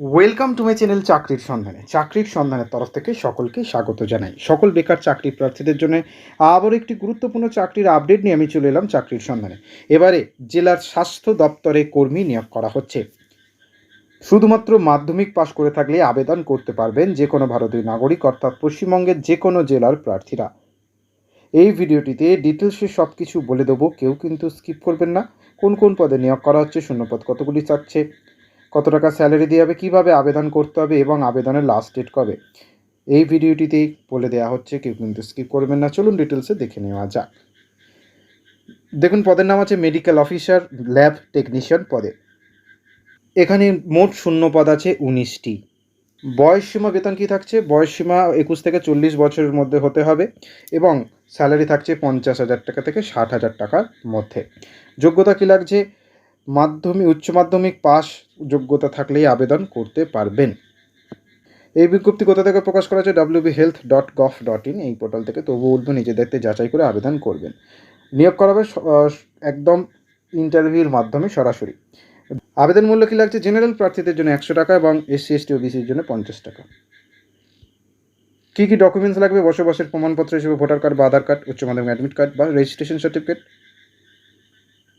Welcome to my channel চাকরির সন্ধানে চাকরির সন্ধানের তরফ থেকে সকলকে স্বাগত জানাই। সকল বেকার চাকরি প্রার্থীদের জন্য আবার একটি গুরুত্বপূর্ণ চাকরির আপডেট নিয়ে আমি চলে এলাম চাকরির সন্ধানে এবারে জেলার স্বাস্থ্য দপ্তরে কর্মী নিয়োগ করা হচ্ছে। শুধুমাত্র মাধ্যমিক পাশ করে থাকলে আবেদন করতে পারবেন যে কোনো ভারতীয় নাগরিক, অর্থাৎ পশ্চিমবঙ্গের যে কোনো জেলার প্রার্থীরা। এই ভিডিওটিতে ডিটেলসে সব কিছু বলে দেবো। কেউ কিন্তু স্কিপ করবেন না। কোন কোন পদে নিয়োগ করা হচ্ছে, শূন্যপদ কতগুলি চাচ্ছে কত টাকা স্যালারি দেওয়া হবে, কীভাবে আবেদন করতে হবে এবং আবেদনের লাস্ট ডেট কবে? এই ভিডিওটিতেই বলে দেওয়া হচ্ছে, কেউ কিন্তু স্কিপ করবেন না। চলুন ডিটেলসে দেখে নেওয়া যাক। দেখুন, পদের নাম আছে মেডিকেল অফিসার ল্যাব টেকনিশিয়ান পদে। এখানে মোট শূন্য পদ আছে উনিশটি। বয়স সীমা বেতন কী থাকছে? বয়স সীমা একুশ থেকে চল্লিশ বছরের মধ্যে হতে হবে এবং স্যালারি থাকছে পঞ্চাশ হাজার টাকা থেকে ষাট হাজার টাকার মধ্যে। যোগ্যতা কী লাগছে? মাধ্যমিক, উচ্চ মাধ্যমিক পাস যোগ্যতা থাকলেই আবেদন করতে পারবেন। এই বিজ্ঞপ্তি কোথা থেকে প্রকাশ করা হচ্ছে WB health dot gov dot in এই পোর্টাল থেকে। তবু বলব নিজেদেরতে যাচাই করে আবেদন করবেন। নিয়োগ করা হবে একদম ইন্টারভিউর মাধ্যমে সরাসরি। আবেদন মূল্য কী লাগছে? জেনারেল প্রার্থীদের জন্য একশো টাকা এবং এসসি এসটি ওবিসির জন্য পঞ্চাশ টাকা। কী কী ডকুমেন্টস লাগবে? বসবাসের প্রমাণপত্র হিসেবে ভোটার কার্ড বা আধার কার্ড, উচ্চ মাধ্যমিক অ্যাডমিট কার্ড বা রেজিস্ট্রেশন সার্টিফিকেট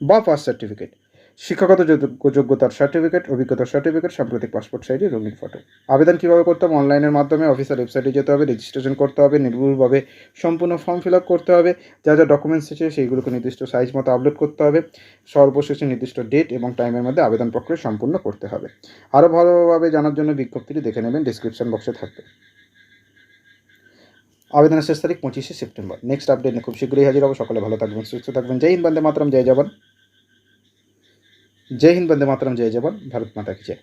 বা পাস সার্টিফিকেট শিক্ষাগত যোগ্য- যোগ্যতার সার্টিফিকেট অভিজ্ঞতার সার্টিফিকেট সাম্প্রতিক পাসপোর্ট সাইজে রঙিন ফটো আবেদন কীভাবে করতে হবে? অনলাইনের মাধ্যমে অফিসিয়াল ওয়েবসাইটে যেতে হবে রেজিস্ট্রেশন করতে হবে, নির্ভুলভাবে সম্পূর্ণ ফর্ম ফিল আপ করতে হবে। যা যা ডকুমেন্টস আছে, সেইগুলোকে নির্দিষ্ট সাইজ মতো আপলোড করতে হবে। সর্বশেষে নির্দিষ্ট ডেট এবং টাইমের মধ্যে আবেদন প্রক্রিয়া সম্পূর্ণ করতে হবে। আরও ভালোভাবে জানার জন্য বিজ্ঞপ্তিটি দেখে নেবেন ডিসক্রিপশন বক্সে থাকবে। আবেদনের শেষ তারিখ পঁচিশে সেপ্টেম্বর। নেক্সট আপডেট খুব শীঘ্রই হাজির হব। সকলে ভালো থাকবেন, সুস্থ থাকবেন। জয় হিন্দ, বন্দে মাতরম, জয় জবান জয় হিন্দ বন্দে মাতরম জয় জবান ভারত মাতা কি জয়।